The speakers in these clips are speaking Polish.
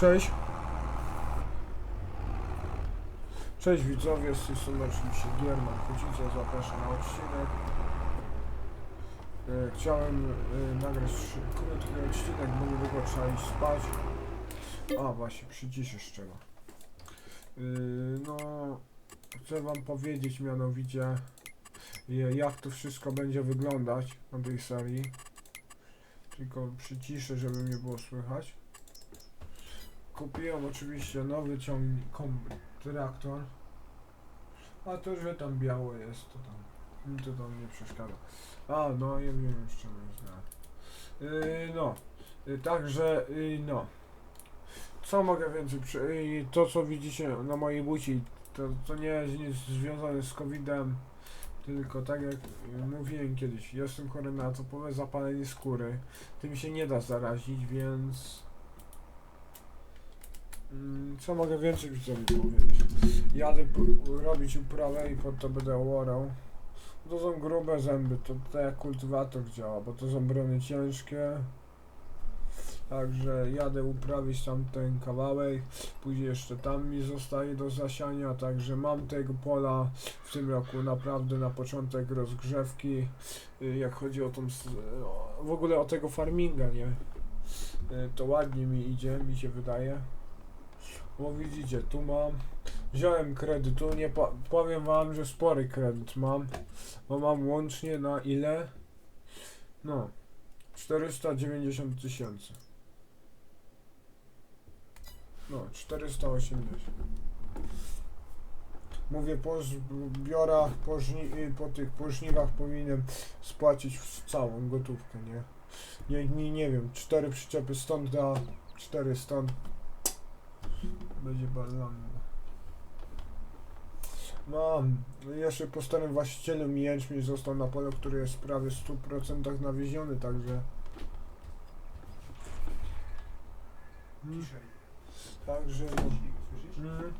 Cześć. Cześć widzowie, z tej strony oczywiście Gierman zapraszam na odcinek. E, Chciałem e, nagrać krótki odcinek, bo niedługo trzeba iść spać. A właśnie, przyciszysz trzeba. E, No, chcę wam powiedzieć mianowicie, jak to wszystko będzie wyglądać na tej serii. Tylko przyciszę, żeby mnie było słychać. Kupiłem oczywiście nowy ciągnik, traktor. A to, że tam biało jest, to tam, to tam nie przeszkadza. A, no, ja wiem, czym jest Yy, no, yy, także, yy, no. Co mogę więcej, yy, to co widzicie na mojej buzi, to, to nie jest nic związane z COVID-em, tylko tak jak mówiłem kiedyś, jestem chory na topowe zapalenie skóry, tym się nie da zarazić, więc... Mm, Co mogę więcej widzowi powiedzieć? Jadę robić uprawę i pod to będę orał. To są grube zęby, to tak jak kultywator działa, bo to są brony ciężkie. Także jadę uprawić tam ten kawałek, później jeszcze tam mi zostaje do zasiania, także mam tego pola w tym roku naprawdę na początek rozgrzewki, y, jak chodzi o tą, w ogóle o tego farminga, nie? Y, To ładnie mi idzie, mi się wydaje. Bo widzicie, tu mam. Wziąłem kredyt, tu nie po, powiem wam, że spory kredyt mam. Bo mam łącznie na ile? No, 490 tysięcy. No, 480. Mówię, po zbiorach, po, żni, y, po tych po żniwach powinienem spłacić całą gotówkę, nie? Nie, nie, nie wiem, cztery przyczepy stąd da, cztery stąd. Będzie balon. Mam. Jeszcze po starym właścicielu mi jęczmień został na polu, który jest prawie w 100% nawieziony, także... Mm, Ciszej. Także... Głośniej, słyszysz? Mm,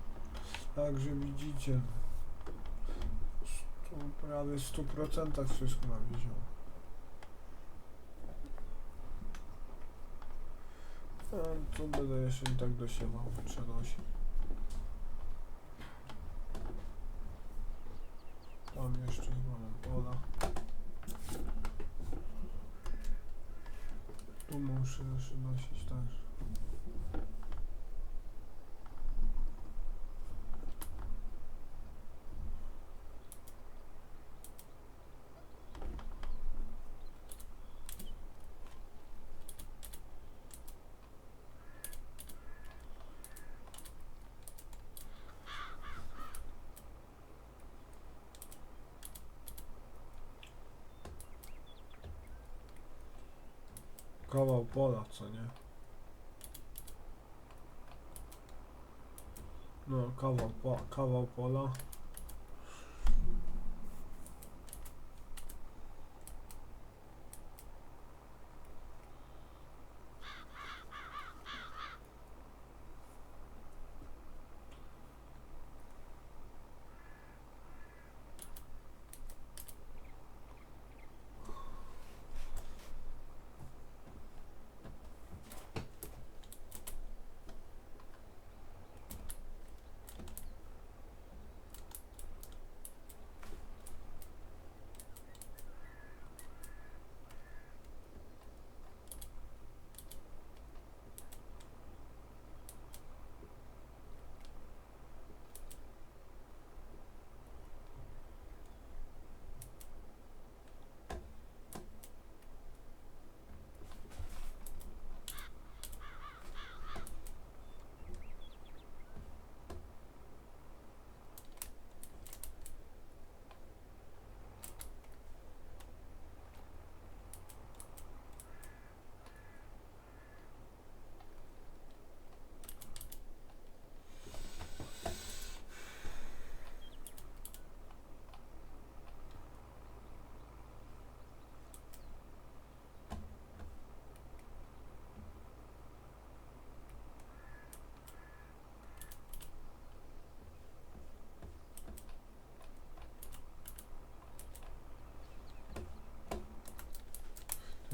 także widzicie. Tu prawie w 100% wszystko nawiezione. Tu będę jeszcze i tak dosiewał, przenosi. Tam jeszcze chyba mam pola. Tu muszę jeszcze nosić też. Kawał pola, co nie? No, kawał, po, kawał pola.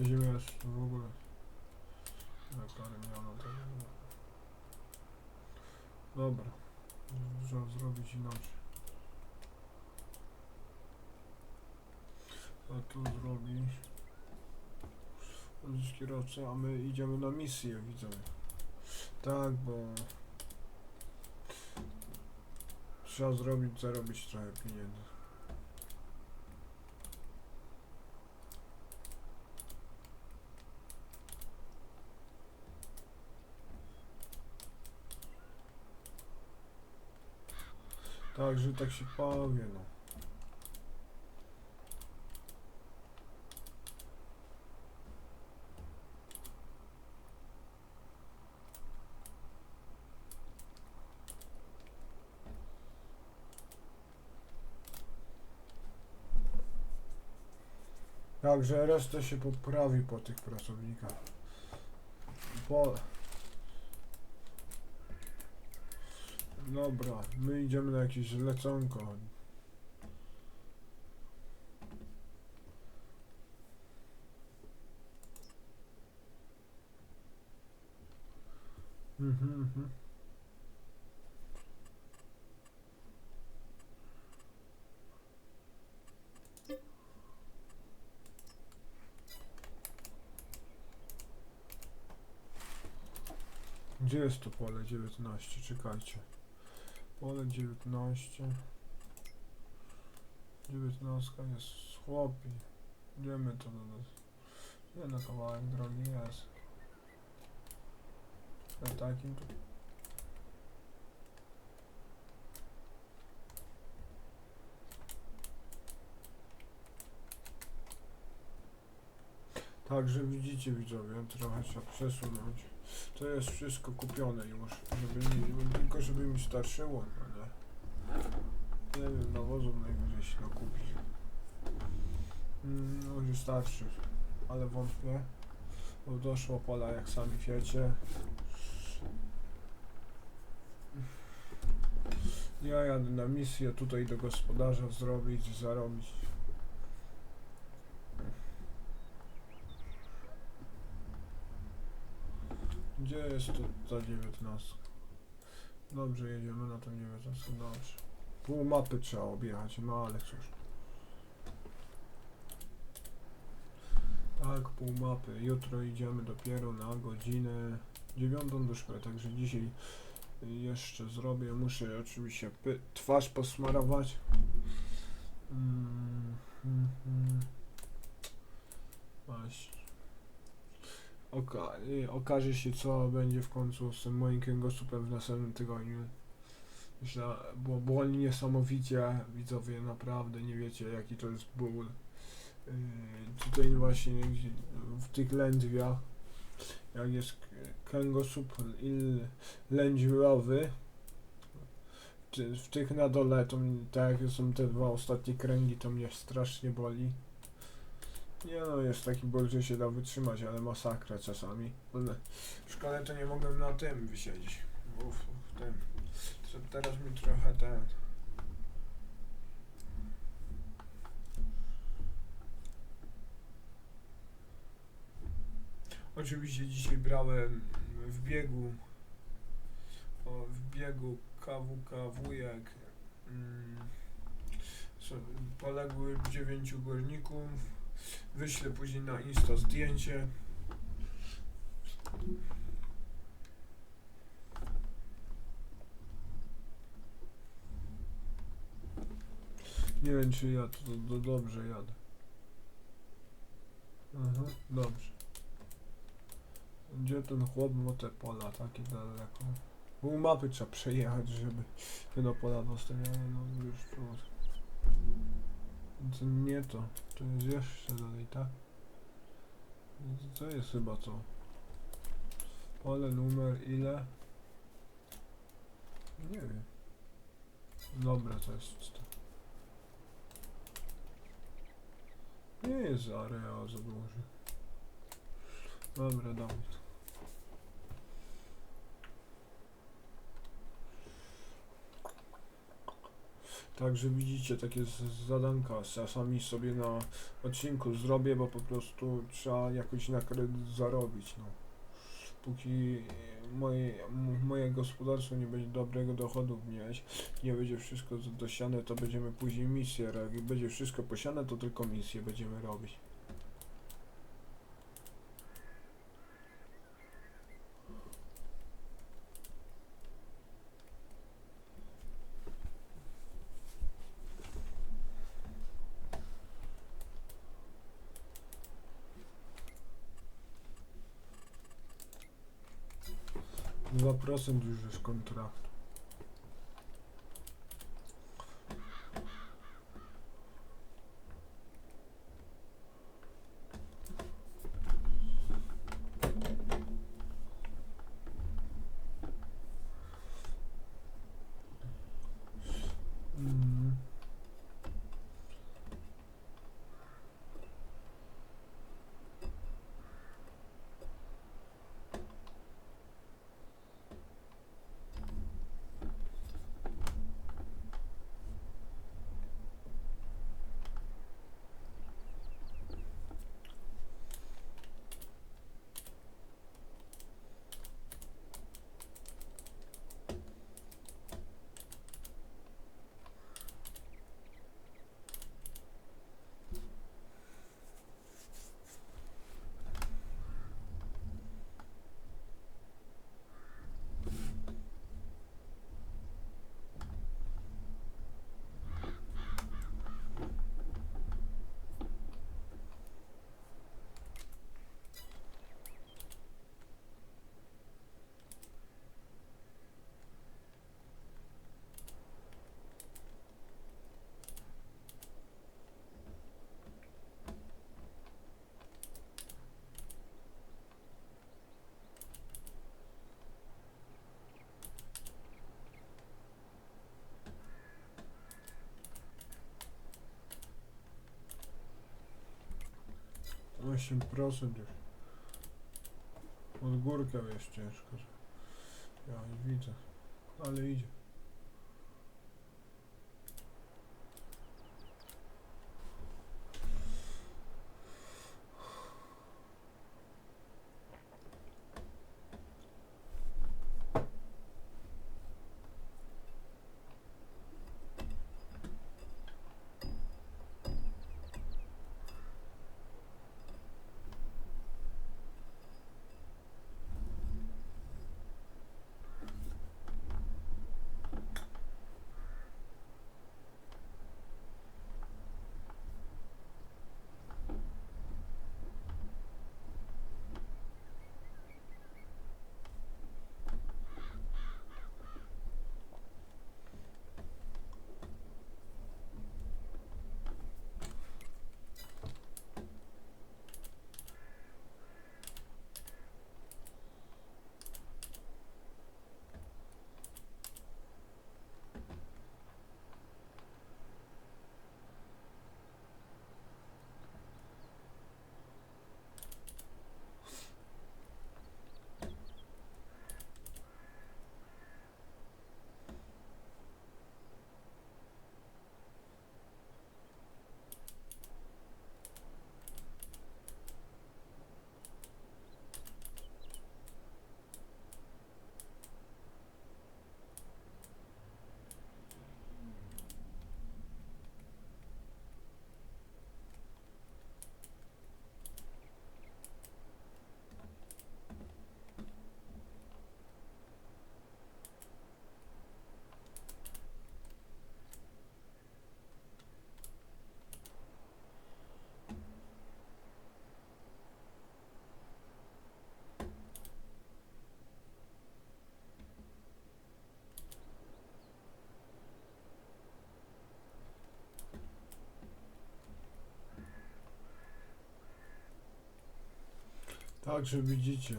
Ta ziemia jest w ogóle. Dobra. Trzeba zrobić inaczej. A tu zrobić. Użyć kierowcę, a my idziemy na misję, widzę. Tak, bo... Trzeba zrobić, zarobić trochę pieniędzy. Także tak się powie, no. Także reszta się poprawi po tych pracownikach. Po... Dobra, my idziemy na jakieś leconko. Mhm, mhm. Gdzie jest to pole 19? Czekajcie. Pole 19. 19 jest chłopi. Wiemy to do nas. Nie no kawałek drogi jest. Na takim tu. Także widzicie widzowie, trochę trzeba przesunąć. To jest wszystko kupione już, żeby mi, tylko żeby mi starczyło, no nie? Nie wiem, nawozu najwyżej się dokupi. Mm, no już starszy, ale wątpię, bo doszło pola jak sami wiecie. Ja jadę na misję tutaj do gospodarza zrobić, zarobić. Gdzie jest to ta 19? Dobrze, jedziemy na tą 19, dobrze. Pół mapy trzeba objechać, no ale cóż. Tak, pół mapy. Jutro idziemy dopiero na godzinę dziewiątą do szkoły, także dzisiaj jeszcze zrobię. Muszę oczywiście twarz posmarować. Mm, mm, mm. Właśnie. Oka okaże się co będzie w końcu z tym moim kręgosłupem w następnym tygodniu. Myślę, bo boli niesamowicie, widzowie, naprawdę nie wiecie jaki to jest ból. Yy, tutaj właśnie w tych lędźwiach, jak jest kręgosłup lędźwiowy, w tych na dole, to tak jak są te dwa ostatnie kręgi, to mnie strasznie boli. Nie no, jest taki ból, że się da wytrzymać, ale masakra czasami. W szkole to nie mogłem na tym wysiedzieć. Uf, w tym. Teraz mi trochę ten... Oczywiście dzisiaj brałem w biegu o, w biegu KWK wujek mm, poległy dziewięciu górników Wyślę później na Insta zdjęcie. Nie wiem czy ja to, to dobrze jadę. Aha, dobrze. Gdzie ten chłop ma te pola takie daleko? Pół mapy trzeba przejechać, żeby się do pola dostać, ale no już tu. To nie to. To jest jeszcze dalej, tak? To jest chyba to. Pole numer ile? Nie wiem. Dobra, to jest to. Nie jest area za. Dobra, dawaj to. Także widzicie, takie zadanka czasami sobie na odcinku zrobię, bo po prostu trzeba jakoś na kredyt zarobić, no. Póki moje, moje gospodarstwo nie będzie dobrego dochodu mieć, nie będzie wszystko dosiane, to będziemy później misję robić. Jak będzie wszystko posiane, to tylko misję będziemy robić. Dwa procent już jest kontrakt. 8% już. Od górka jest ciężko. Ja nie widzę, ale idzie. Także widzicie.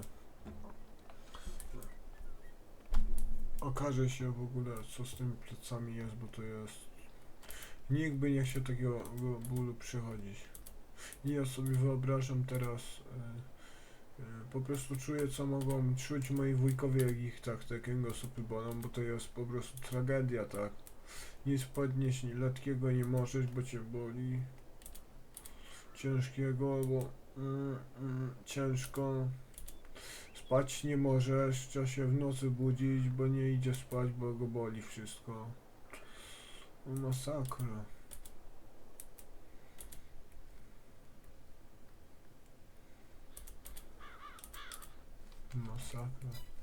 Okaże się w ogóle co z tymi plecami jest, bo to jest. Nikt by nie chciał takiego go- bólu przechodzić. I ja sobie wyobrażam teraz. e, e, po prostu czuję co mogą czuć moi wujkowie, jak ich tak takiego sobie bolą, bo to jest po prostu tragedia, tak. Nic podnieść letkiego nie możesz, bo cię boli. Ciężkiego, bo ciężko. spać nie możesz, trzeba się w nocy budzić, bo nie idzie spać, bo go boli wszystko. Masakra. Masakra.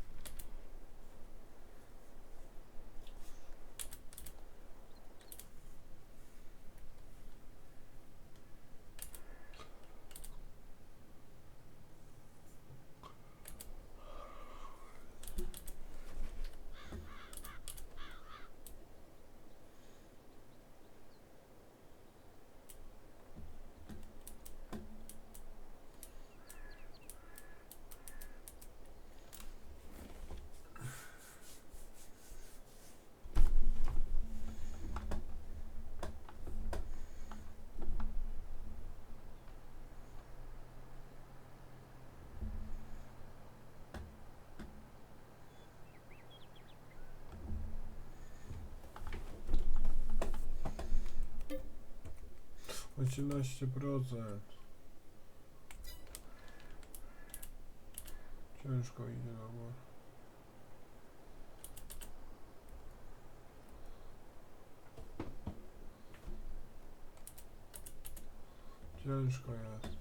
Osiemnaście procent. Ciężko idzie na górę. Ciężko jest.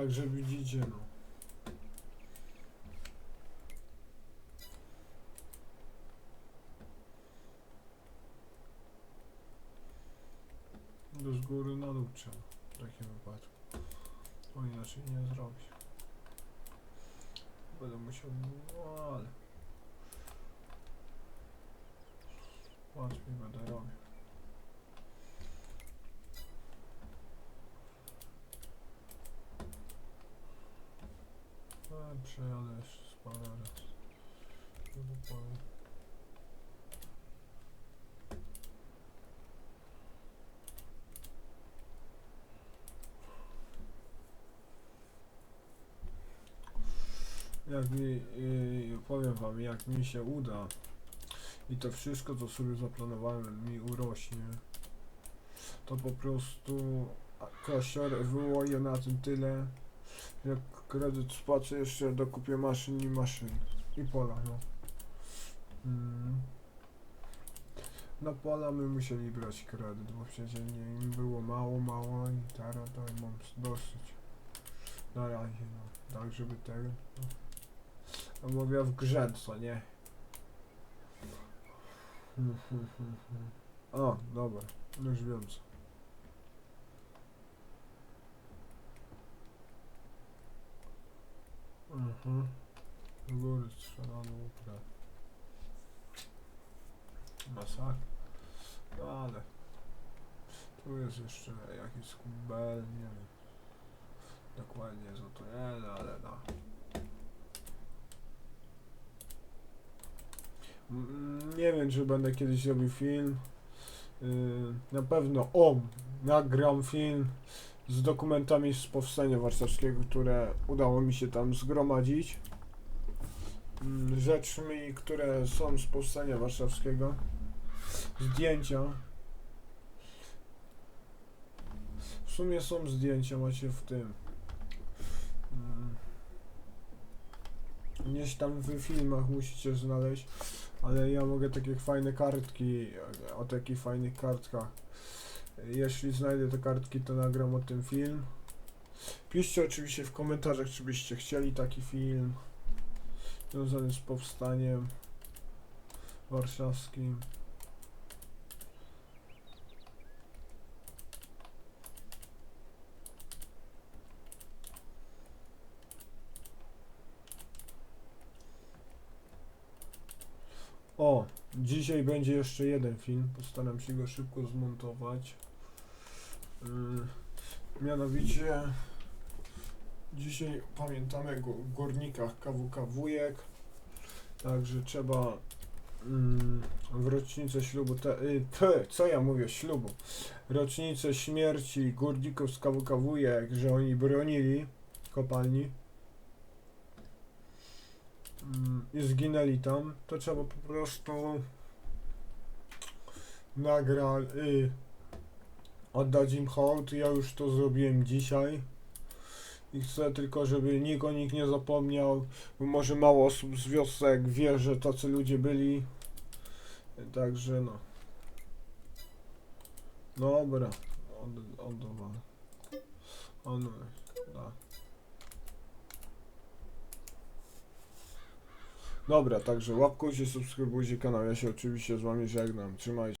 Także widzicie no. Do z góry na dół trzeba w takim wypadku. O inaczej nie zrobić. Będę musiał, no ale łatwiej będę robił. A, przejadę jeszcze z parę powiem. Jak mi, yy, powiem wam, jak mi się uda i to wszystko, co sobie zaplanowałem, mi urośnie, to po prostu kościor wyłoję na tym tyle, jak kredyt spłacę, jeszcze dokupię maszyn i maszyn. I pola, no. Mm. Na pola my musieli brać kredyt, bo przecież nie, im było mało, mało i teraz to mam dosyć. Na razie, no. Tak, żeby tego... No. A mówię w grze, co nie? O, dobra. Już wiem co. Mhm. Góry strzelano upra. Masakra. No ale... Tu jest jeszcze jakiś kumbel, nie wiem. Dokładnie co to jest, ale no. Mm, Nie wiem, czy będę kiedyś robił film. Yy, na pewno o, nagram film z dokumentami z powstania warszawskiego, które udało mi się tam zgromadzić. Mm, Rzeczmi, które są z powstania warszawskiego. Zdjęcia. W sumie są zdjęcia, macie w tym. Mm. Gdzieś tam w filmach musicie znaleźć, ale ja mogę takie fajne kartki, o takich fajnych kartkach. Jeśli znajdę te kartki, to nagram o tym film. Piszcie oczywiście w komentarzach, czy byście chcieli taki film związany z powstaniem warszawskim. O, dzisiaj będzie jeszcze jeden film. Postaram się go szybko zmontować. Yy, mianowicie dzisiaj pamiętamy o gó- górnikach KWK Wujek. Także trzeba mm, w rocznicę ślubu, y, te, co ja mówię, ślubu, rocznicę śmierci górników z KWK Wujek, że oni bronili kopalni mm, i zginęli tam, to trzeba po prostu nagrać, y, oddać im hołd. Ja już to zrobiłem dzisiaj. I chcę tylko, żeby nikt o nich nie zapomniał, może mało osób z wiosek wie, że tacy ludzie byli. Także no. Dobra, od, oddawaj. On, da. Dobra, także łapkujcie, subskrybujcie kanał. Ja się oczywiście z wami żegnam. Trzymajcie.